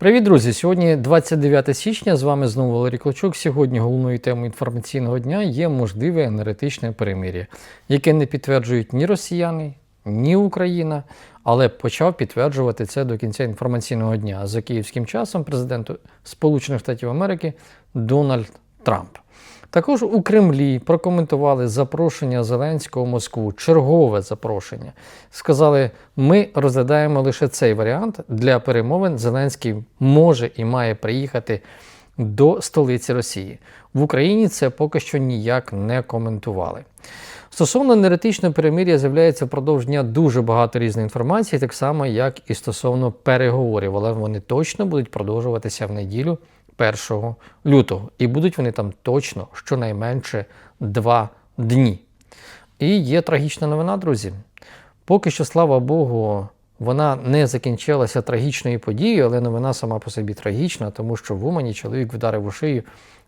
Привіт, друзі! Сьогодні 29 січня. З вами знову Валерій Клочок. Сьогодні головною темою інформаційного дня є можливе енергетичне перемир'я, яке не підтверджують ні росіяни, ні Україна, але почав підтверджувати це до кінця інформаційного дня за київським часом президент Сполучених Штатів Америки Дональд Трамп. Також у Кремлі прокоментували запрошення Зеленського в Москву, чергове запрошення. Сказали, ми розглядаємо лише цей варіант для перемовин. Зеленський може і має приїхати до столиці Росії. В Україні це поки що ніяк не коментували. Стосовно енергетичного перемир'я з'являється впродовж дня дуже багато різної інформації, так само як і стосовно переговорів, але вони точно будуть продовжуватися в неділю 1 лютого. І будуть вони там точно щонайменше два дні. І є трагічна новина, друзі. Поки що, слава Богу, вона не закінчилася трагічною подією, але новина сама по собі трагічна, тому що в Умані чоловік вдарив у шию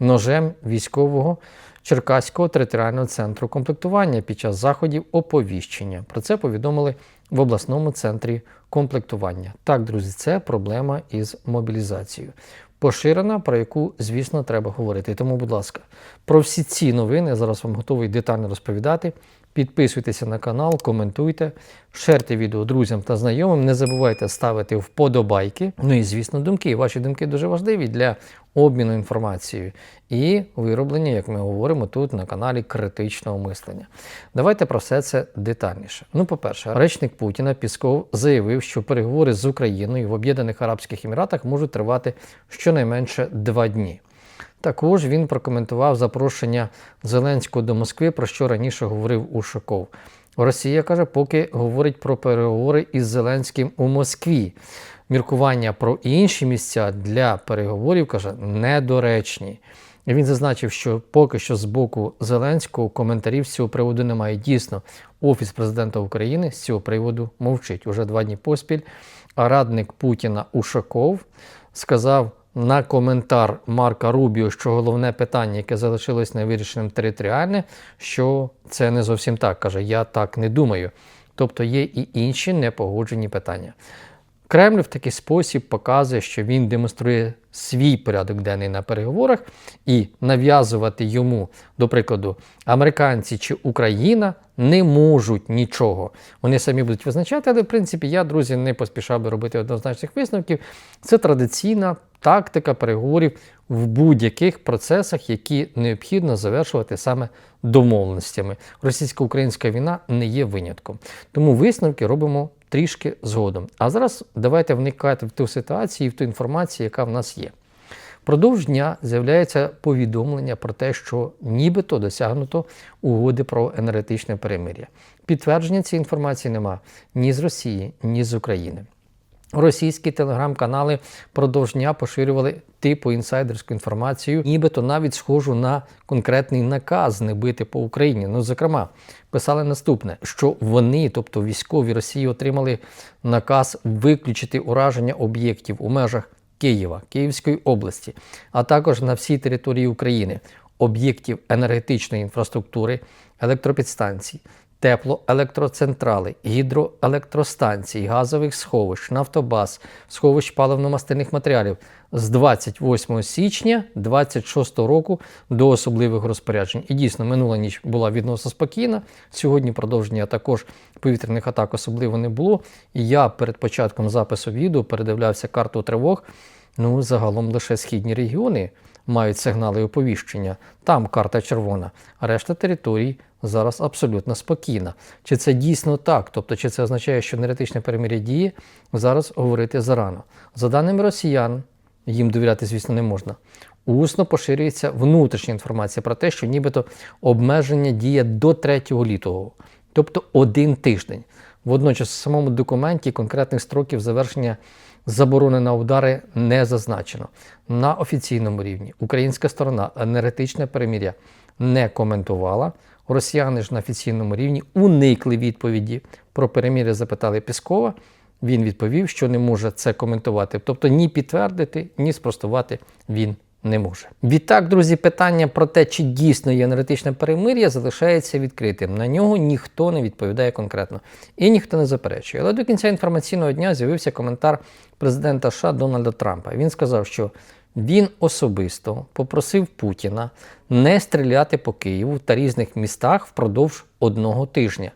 ножем військового Черкаського територіального центру комплектування під час заходів оповіщення. Про це повідомили в обласному центрі комплектування. Так, друзі, це проблема із мобілізацією. Поширена, про яку, звісно, треба говорити. Тому, будь ласка, про всі ці новини я зараз вам готовий детально розповідати. Підписуйтеся на канал, коментуйте, шерте відео друзям та знайомим. Не забувайте ставити вподобайки. Ну і, звісно, думки. Ваші думки дуже важливі для обміну інформацією і вироблення, як ми говоримо, тут на каналі критичного мислення. Давайте про все це детальніше. Ну, по-перше, речник Путіна Пісков заявив, що переговори з Україною в Об'єднаних Арабських Еміратах можуть тривати щонайменше два дні. Також він прокоментував запрошення Зеленського до Москви, про що раніше говорив Ушаков. Росія каже, поки говорить про переговори із Зеленським у Москві. Міркування про інші місця для переговорів каже недоречні. Він зазначив, що поки що з боку Зеленського коментарів з цього приводу немає. Дійсно, Офіс президента України з цього приводу мовчить уже два дні поспіль. А радник Путіна Ушаков сказав на коментар Марка Рубіо, що головне питання, яке залишилось невирішеним територіальне, що це не зовсім так. Каже, я так не думаю. Тобто є і інші непогоджені питання. Кремль в такий спосіб показує, що він демонструє свій порядок денний на переговорах і нав'язувати йому, до прикладу, американці чи Україна не можуть нічого. Вони самі будуть визначати, але в принципі я, друзі, не поспішав би робити однозначних висновків. Це традиційна тактика переговорів в будь-яких процесах, які необхідно завершувати саме домовленостями. Російсько-українська війна не є винятком. Тому висновки робимо трішки згодом. А зараз давайте вникати в ту ситуацію і в ту інформацію, яка в нас є. Продовж дня з'являється повідомлення про те, що нібито досягнуто угоди про енергетичне перемир'я. Підтвердження цієї інформації нема ні з Росії, ні з України. Російські телеграм-канали продовж дня поширювали типу інсайдерську інформацію, нібито навіть схожу на конкретний наказ не бити по Україні. Ну, зокрема, писали наступне: що вони, тобто військові Росії, отримали наказ виключити ураження об'єктів у межах Києва, Київської області, а також на всій території України, об'єктів енергетичної інфраструктури, електропідстанцій, теплоелектроцентрали, гідроелектростанцій, газових сховищ, нафтобаз, сховищ паливно-мастильних матеріалів з 28 січня 2026 року до особливих розпоряджень. І дійсно, минула ніч була відносно спокійна. Сьогодні продовження також повітряних атак особливо не було. І я перед початком запису відео передивлявся карту тривог. Ну, загалом лише східні регіони мають сигнали оповіщення. Там карта червона, а решта територій зараз абсолютно спокійна. Чи це дійсно так? Тобто, чи це означає, що енергетичне перемир'я діє, зараз говорити зарано. За даними росіян, їм довіряти, звісно, не можна. Усно поширюється внутрішня інформація про те, що нібито обмеження діє до 3 лютого, тобто один тиждень. Водночас, в самому документі конкретних строків завершення заборони на удари не зазначено. На офіційному рівні українська сторона енергетичне перемір'я не коментувала. Росіяни ж на офіційному рівні уникли відповіді про перемір'я, запитали Піскова. Він відповів, що не може це коментувати. Тобто ні підтвердити, ні спростувати він не може. Відтак, друзі, питання про те, чи дійсно є енергетичне перемир'я, залишається відкритим. На нього ніхто не відповідає конкретно і ніхто не заперечує. Але до кінця інформаційного дня з'явився коментар президента США Дональда Трампа. Він сказав, що він особисто попросив Путіна не стріляти по Києву та різних містах впродовж одного тижня.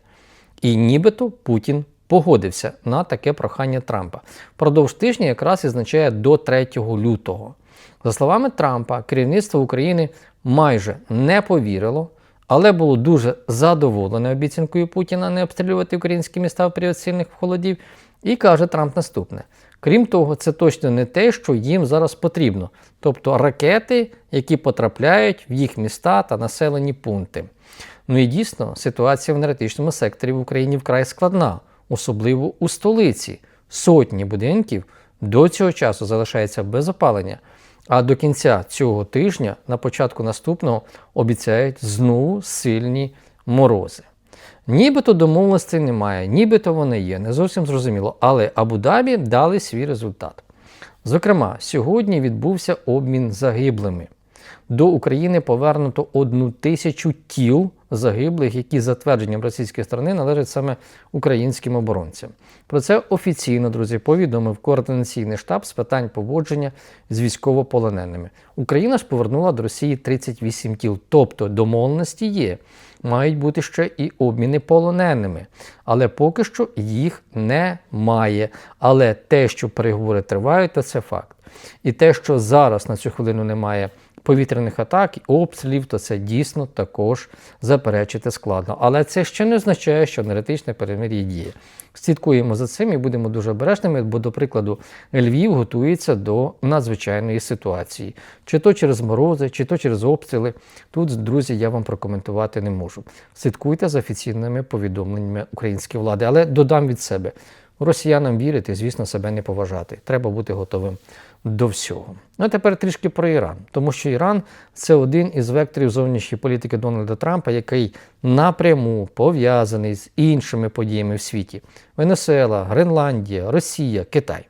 І нібито Путін погодився на таке прохання Трампа. Продовж тижня якраз і означає до 3 лютого. За словами Трампа, керівництво України майже не повірило, але було дуже задоволене обіцянкою Путіна не обстрілювати українські міста в період сильних холодів. І каже Трамп наступне: крім того, це точно не те, що їм зараз потрібно, тобто ракети, які потрапляють в їх міста та населені пункти. Ну і дійсно, ситуація в енергетичному секторі в Україні вкрай складна, особливо у столиці. Сотні будинків до цього часу залишаються без опалення. А до кінця цього тижня, на початку наступного, обіцяють знову сильні морози. Нібито домовленостей немає, нібито вони є, не зовсім зрозуміло. Але Абу-Дабі дали свій результат. Зокрема, сьогодні відбувся обмін загиблими. До України повернуто одну тисячу тіл загиблих, які за твердженням російської сторони належать саме українським оборонцям. Про це офіційно, друзі, повідомив координаційний штаб з питань поводження з військовополоненими. Україна ж повернула до Росії 38 тіл, тобто домовленості є. Мають бути ще і обміни полоненими, але поки що їх немає. Але те, що переговори тривають, то це факт. І те, що зараз на цю хвилину немає повітряних атак обстрілів, то це дійсно також заперечити складно. Але це ще не означає, що енергетичне перемир'я діє. Слідкуємо за цим і будемо дуже обережними, бо, до прикладу, Львів готується до надзвичайної ситуації. Чи то через морози, чи то через обстріли. Тут, друзі, я вам прокоментувати не можу. Слідкуйте за офіційними повідомленнями української влади, але додам від себе. Росіянам вірити, звісно, себе не поважати. Треба бути готовим до всього. Ну а тепер трішки про Іран, тому що Іран це один із векторів зовнішньої політики Дональда Трампа, який напряму пов'язаний з іншими подіями в світі: Венесуела, Гренландія, Росія, Китай.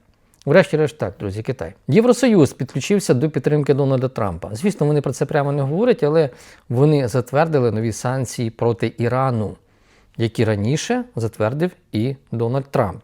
Врешті-решт так, друзі, Китай. Євросоюз підключився до підтримки Дональда Трампа. Звісно, вони про це прямо не говорять, але вони затвердили нові санкції проти Ірану, які раніше затвердив і Дональд Трамп.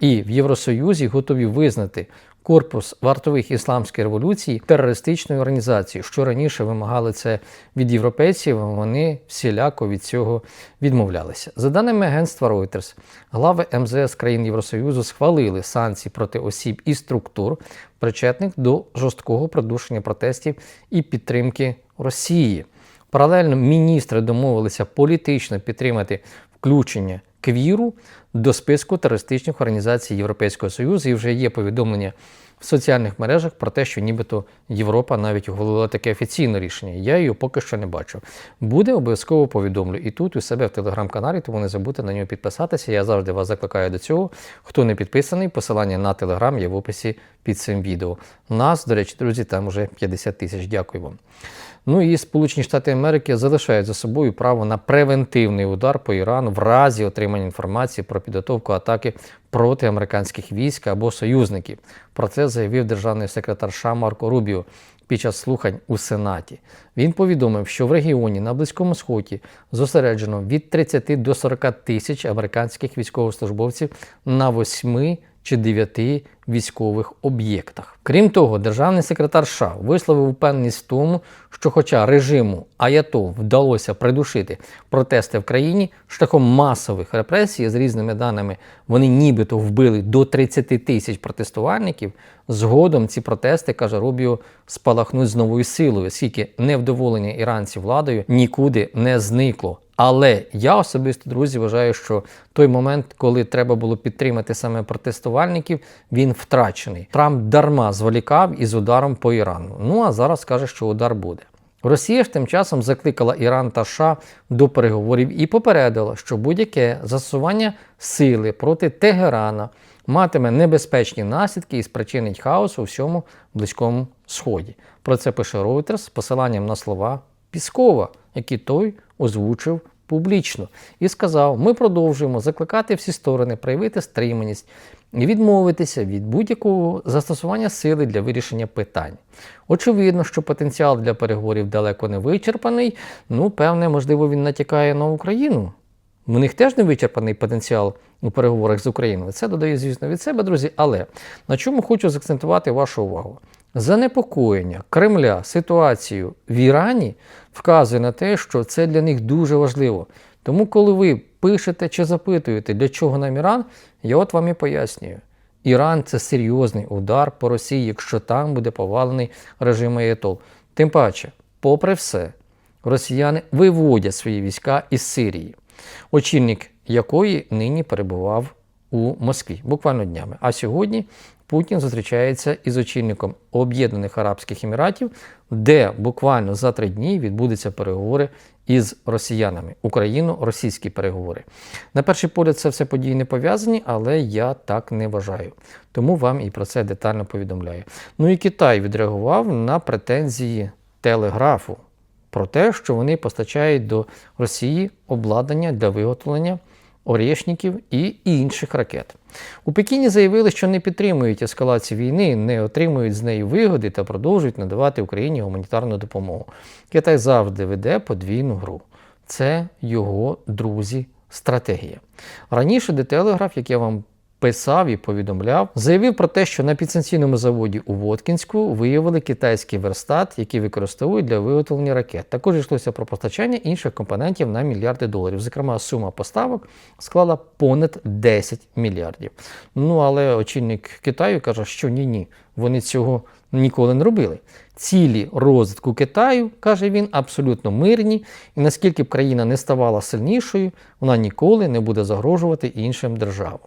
І в Євросоюзі готові визнати корпус вартових ісламської революції терористичною організацією. Що раніше вимагали це від європейців, вони всіляко від цього відмовлялися. За даними агентства Reuters, глави МЗС країн Євросоюзу схвалили санкції проти осіб і структур, причетних до жорсткого придушення протестів і підтримки Росії. Паралельно міністри домовилися політично підтримати включення квіру до списку терористичних організацій Європейського Союзу. І вже є повідомлення в соціальних мережах про те, що нібито Європа навіть ухвалила таке офіційне рішення. Я її поки що не бачив. Буде обов'язково повідомлю і тут у себе в телеграм-каналі, тому не забудьте на нього підписатися. Я завжди вас закликаю до цього. Хто не підписаний, посилання на телеграм є в описі під цим відео. Нас, до речі, друзі, там вже 50 тисяч. Дякую вам. Ну і Сполучені Штати Америки залишають за собою право на превентивний удар по Ірану в разі отримання інформації про підготовку атаки проти американських військ або союзників. Про це заявив державний секретар США Марко Рубіо під час слухань у Сенаті. Він повідомив, що в регіоні на Близькому Сході зосереджено від 30 до 40 тисяч американських військовослужбовців на восьми чи дев'яти військових об'єктах. Крім того, державний секретар США висловив упевненість в тому, що, хоча режиму Аятол вдалося придушити протести в країні шляхом масових репресій, з різними даними вони нібито вбили до 30 тисяч протестувальників. Згодом ці протести, каже Рубіо, спалахнуть з новою силою, оскільки невдоволення іранців владою нікуди не зникло. Але я особисто, друзі, вважаю, що той момент, коли треба було підтримати саме протестувальників, він втрачений. Трамп дарма зволікав із ударом по Ірану. Ну а зараз каже, що удар буде. Росія ж тим часом закликала Іран та США до переговорів і попередила, що будь-яке застосування сили проти Тегерана матиме небезпечні наслідки і спричинить хаос у всьому близькому сході. Про це пише Reuters з посиланням на слова Піскова, які той озвучив публічно і сказав: ми продовжуємо закликати всі сторони проявити стриманість і відмовитися від будь-якого застосування сили для вирішення питань. Очевидно, що потенціал для переговорів далеко не вичерпаний. Ну, певне, можливо, він натякає на Україну. У них теж не вичерпаний потенціал у переговорах з Україною. Це додає, звісно, від себе, друзі. Але на чому хочу заакцентувати вашу увагу? Занепокоєння Кремля ситуацією в Ірані вказує на те, що це для них дуже важливо. Тому, коли ви пишете чи запитуєте, для чого нам Іран, я от вам і пояснюю. Іран це серйозний удар по Росії, якщо там буде повалений режим Аєтол. Тим паче, попри все, росіяни виводять свої війська із Сирії, очільник якої нині перебував у Москві, буквально днями. А сьогодні Путін зустрічається із очільником Об'єднаних Арабських Еміратів, де буквально за три дні відбудуться переговори із росіянами, Україно-російські переговори. На перший погляд, це все події не пов'язані, але я так не вважаю. Тому вам і про це детально повідомляю. Ну і Китай відреагував на претензії телеграфу про те, що вони постачають до Росії обладнання для виготовлення орєшників і інших ракет. У Пекіні заявили, що не підтримують ескалацію війни, не отримують з неї вигоди та продовжують надавати Україні гуманітарну допомогу. Китай завжди веде подвійну гру. Це його друзі. Стратегія. Раніше The Telegraph, як я вам писав і повідомляв, заявив про те, що на підстанційному заводі у Воткінську виявили китайський верстат, який використовують для виготовлення ракет. Також йшлося про постачання інших компонентів на мільярди доларів. Зокрема, сума поставок склала понад 10 мільярдів. Ну але очільник Китаю каже, що ні, ні, вони цього ніколи не робили. Цілі розвитку Китаю, каже він, абсолютно мирні, і наскільки б країна не ставала сильнішою, вона ніколи не буде загрожувати іншим державам.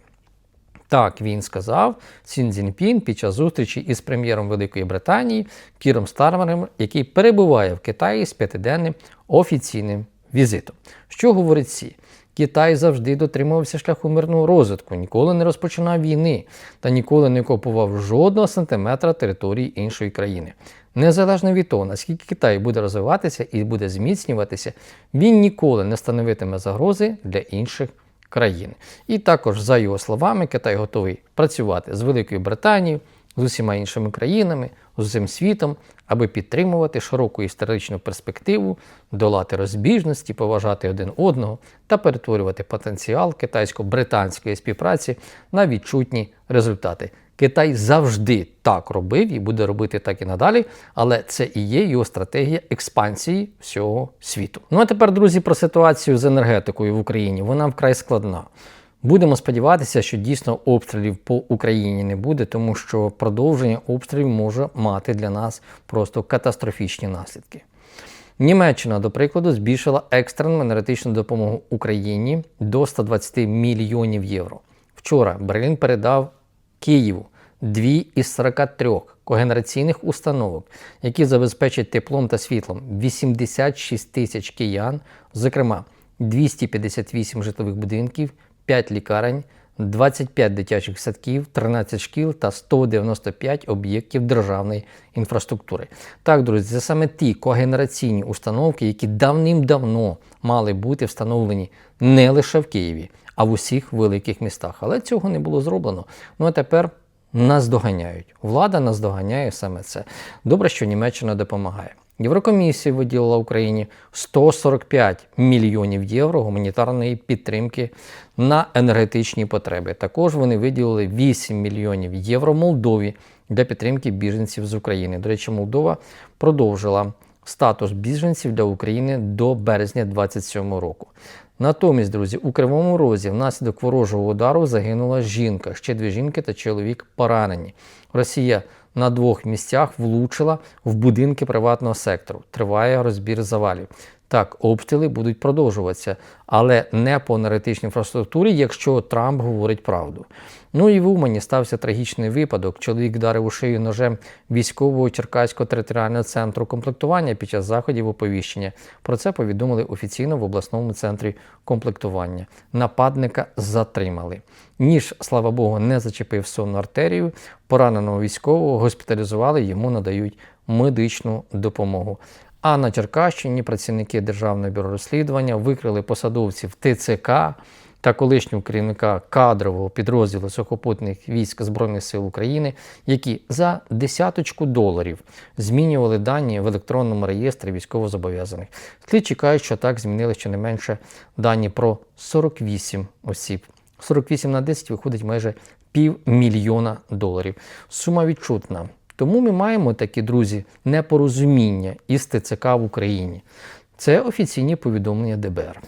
Так він сказав Сін Цзіньпін під час зустрічі із прем'єром Великої Британії Кіром Стармером, який перебуває в Китаї з п'ятиденним офіційним візитом. Що говорить Сі? Китай завжди дотримувався шляху мирного розвитку, ніколи не розпочинав війни та ніколи не окупував жодного сантиметра території іншої країни. Незалежно від того, наскільки Китай буде розвиватися і буде зміцнюватися, він ніколи не становитиме загрози для інших країни. І також, за його словами, Китай готовий працювати з Великою Британією, з усіма іншими країнами, з усім світом, аби підтримувати широку історичну перспективу, долати розбіжності, поважати один одного та перетворювати потенціал китайсько-британської співпраці на відчутні результати. Китай завжди так робив і буде робити так і надалі, але це і є його стратегія експансії всього світу. Ну а тепер, друзі, про ситуацію з енергетикою в Україні. Вона вкрай складна. Будемо сподіватися, що дійсно обстрілів по Україні не буде, тому що продовження обстрілів може мати для нас просто катастрофічні наслідки. Німеччина, до прикладу, збільшила екстрену енергетичну допомогу Україні до 120 мільйонів євро. Вчора Берлін передав Києву дві із 43 когенераційних установок, які забезпечать теплом та світлом 86 тисяч киян, зокрема 258 житлових будинків, 5 лікарень, 25 дитячих садків, 13 шкіл та 195 об'єктів державної інфраструктури. Так, друзі, це саме ті когенераційні установки, які давним-давно мали бути встановлені не лише в Києві, а в усіх великих містах. Але цього не було зроблено. Ну а тепер нас доганяють. Влада нас доганяє саме це. Добре, що Німеччина допомагає. Єврокомісія виділила Україні 145 мільйонів євро гуманітарної підтримки на енергетичні потреби. Також вони виділили 8 мільйонів євро Молдові для підтримки біженців з України. До речі, Молдова продовжила статус біженців для України до березня 2027 року. Натомість, друзі, у Кривому Розі внаслідок ворожого удару загинула жінка, ще дві жінки та чоловік поранені. Росія на двох місцях влучила в будинки приватного сектору. Триває розбір завалів. Так, обстріли будуть продовжуватися, але не по енергетичній інфраструктурі, якщо Трамп говорить правду. Ну і в Умані стався трагічний випадок. Чоловік вдарив у шию ножем військового Черкаського територіального центру комплектування під час заходів оповіщення. Про це повідомили офіційно в обласному центрі комплектування. Нападника затримали. Ніж, слава Богу, не зачепив сонну артерію. Пораненого військового госпіталізували, йому надають медичну допомогу. А на Черкащині працівники Державного бюро розслідування викрили посадовців ТЦК та колишнього керівника кадрового підрозділу сухопутних військ Збройних сил України, які за десяточку доларів змінювали дані в електронному реєстрі військовозобов'язаних. Слідчі кажуть, що так змінили щонайменше дані про 48 осіб. 48 на 10 виходить майже півмільйона доларів. Сума відчутна. Тому ми маємо такі друзі непорозуміння із ТЦК в Україні. Це офіційні повідомлення ДБР.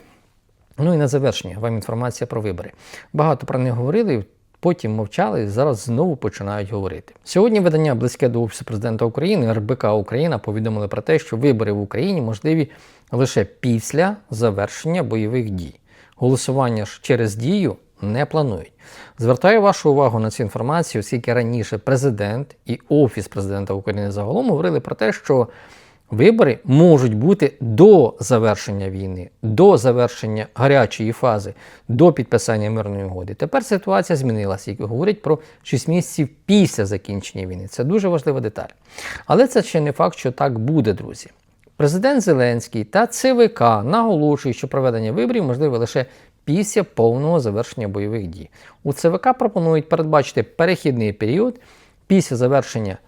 Ну і на завершення вам інформація про вибори. Багато про них говорили, потім мовчали, і зараз знову починають говорити. Сьогодні видання близьке до Офісу президента України РБК Україна повідомили про те, що вибори в Україні можливі лише після завершення бойових дій. Голосування ж через дію не планують. Звертаю вашу увагу на цю інформацію, оскільки раніше президент і Офіс президента України загалом говорили про те, що вибори можуть бути до завершення війни, до завершення гарячої фази, до підписання мирної угоди. Тепер ситуація змінилася, і говорять про 6 місяців після закінчення війни. Це дуже важлива деталь. Але це ще не факт, що так буде, друзі. Президент Зеленський та ЦВК наголошують, що проведення виборів можливе лише після повного завершення бойових дій. У ЦВК пропонують передбачити перехідний період після завершення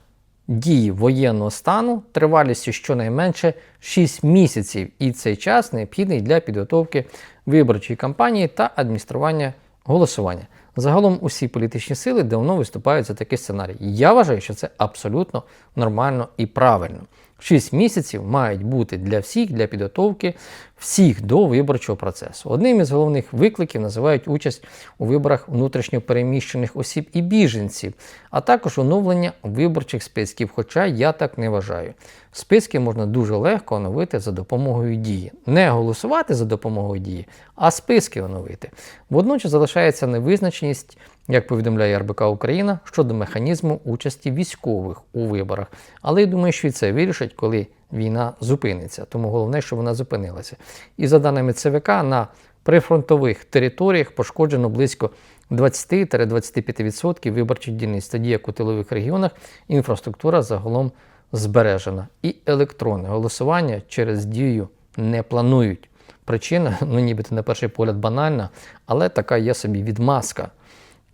дії воєнного стану тривалістю щонайменше 6 місяців, і цей час необхідний для підготовки виборчої кампанії та адміністрування голосування. Загалом усі політичні сили давно виступають за такий сценарій. Я вважаю, що це абсолютно нормально і правильно. 6 місяців мають бути для всіх для підготовки всіх до виборчого процесу. Одним із головних викликів називають участь у виборах внутрішньопереміщених осіб і біженців, а також оновлення виборчих списків. Хоча я так не вважаю. Списки можна дуже легко оновити за допомогою дії. Не голосувати за допомогою дії, а списки оновити. Водночас залишається невизначеність, як повідомляє РБК Україна, щодо механізму участі військових у виборах. Але я думаю, що і це вирішать, коли війна зупиниться. Тому головне, щоб вона зупинилася. І за даними ЦВК, на прифронтових територіях пошкоджено близько 20-25% виборчих дільниць, тоді як у тилових регіонах інфраструктура загалом збережена. І електронне голосування через дію не планують. Причина, ну нібито на перший погляд банальна, але така є собі відмазка.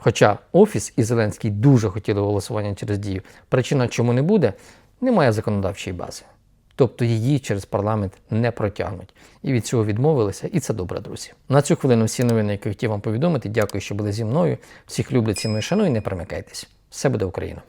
Хоча Офіс і Зеленський дуже хотіли голосування через дію. Причина, чому не буде, немає законодавчої бази. Тобто її через парламент не протягнуть. І від цього відмовилися, і це добре, друзі. На цю хвилину всі новини, які хотів вам повідомити. Дякую, що були зі мною. Всіх люблю, ціную, шаную, не перемикайтесь. Все буде Україна!